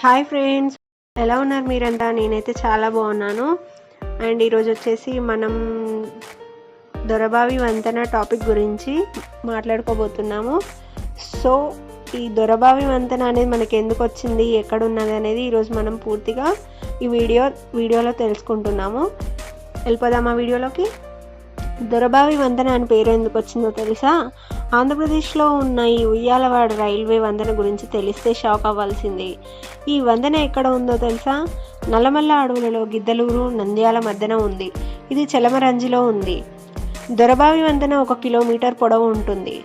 Hi friends. ఎలా ఉన్నారు మీరంతా? నేనైతే చాలా బాగున్నాను. అండ్ ఈరోజు వచ్చేసి మనం దొరబావి వంతెన టాపిక్ గురించి మాట్లాడుకోబోతున్నాము. సో ఈ దొరబావి వంతెన అనేది మనకి ఎందుకు వచ్చింది? ఎక్కడ ఉన్నది అనేది ఈరోజు మనం పూర్తిగా ఈ వీడియో వీడియోలో తెలుసుకుంటున్నాము. వెళ్ళిపోదామా వీడియోలోకి? దొరబావి వంతెన అని పేరు ఎందుకు వచ్చిందో తెలుసా? ఆంధ్రప్రదేశ్లో ఉన్న ఈ ఉయ్యాలవాడ రైల్వే వందన గురించి తెలిస్తే షాక్ అవ్వాల్సింది. ఈ వందన ఎక్కడ ఉందో తెలుసా? నల్లమల్ల అడవులలో గిద్దలూరు నంద్యాల మధ్యన ఉంది. ఇది చలమరంజిలో ఉంది. దొరబావి వంతెన ఒక కిలోమీటర్ పొడవు ఉంటుంది.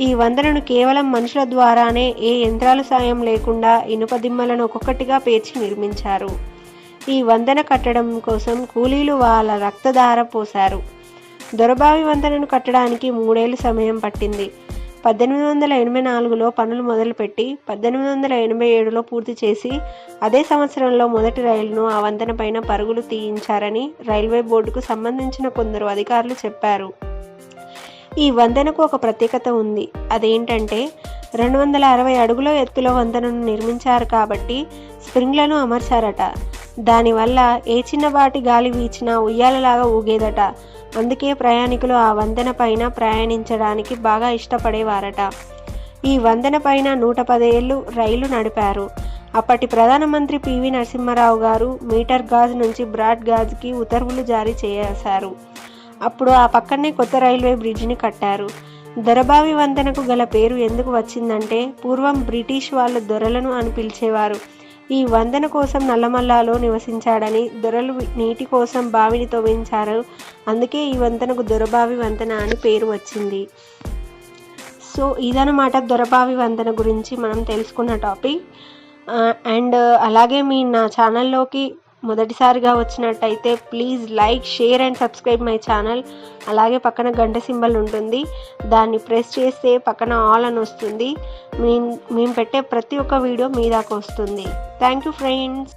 ఈ వంతెనను కేవలం మనుషుల ద్వారానే ఏ యంత్రాల సాయం లేకుండా ఇనుప దిమ్మలను ఒక్కొక్కటిగా పేర్చి నిర్మించారు. ఈ వంతెన కట్టడం కోసం కూలీలు వాళ్ళ రక్తధార పోశారు. దొరబావి వంతెనను కట్టడానికి మూడేళ్ళ సమయం పట్టింది. పద్దెనిమిది వందల ఎనభై నాలుగులో పనులు మొదలుపెట్టి పద్దెనిమిది వందల ఎనభై ఏడులో పూర్తి చేసి అదే సంవత్సరంలో మొదటి రైలును ఆ వంతెన పైన పరుగులు తీయించారని రైల్వే బోర్డుకు సంబంధించిన కొందరు అధికారులు చెప్పారు. ఈ వంతెనకు ఒక ప్రత్యేకత ఉంది. అదేంటంటే రెండు వందల అరవై అడుగుల ఎత్తులో వంతెనను నిర్మించారు కాబట్టి స్ప్రింగ్లను అమర్చారట. దానివల్ల ఏ చిన్నపాటి గాలి వీచినా ఉయ్యాలలాగా ఊగేదట. అందుకే ప్రయాణికులు ఆ వంతెన పైన ప్రయాణించడానికి బాగా ఇష్టపడేవారట. ఈ వంతెన పైన నూట పదేళ్ళు రైలు నడిపారు. అప్పటి ప్రధానమంత్రి పివి నరసింహారావు గారు మీటర్ గాజ్ నుంచి బ్రాడ్ గాజ్కి ఉత్తర్వులు జారీ చేశారు. అప్పుడు ఆ పక్కనే కొత్త రైల్వే బ్రిడ్జిని కట్టారు. దొరబావి వంతెనకు గల పేరు ఎందుకు వచ్చిందంటే పూర్వం బ్రిటిష్ వాళ్ళు దొరలను అని పిలిచేవారు. ఈ వందన కోసం నల్లమల్లాలో నివసించాడని దొరలు నీటి కోసం బావిని తవ్వించారు. అందుకే ఈ వంతెనకు దొరబావి వంతెన అని పేరు వచ్చింది. సో ఇదనమాట దొరబావి వంతెన గురించి మనం తెలుసుకున్న టాపిక్. అండ్ అలాగే మీ నా ఛానల్లోకి మొదటిసారిగా వచ్చినట్టయితే please like share and subscribe my channel. అలాగే పక్కన గంట సింబల్ ఉంటుంది. దాన్ని ప్రెస్ చేస్తే పక్కన ఆల్ అని వస్తుంది. మేము మేము పెట్టే ప్రతి ఒక్క వీడియో మీ దాకా వస్తుంది. Thank you friends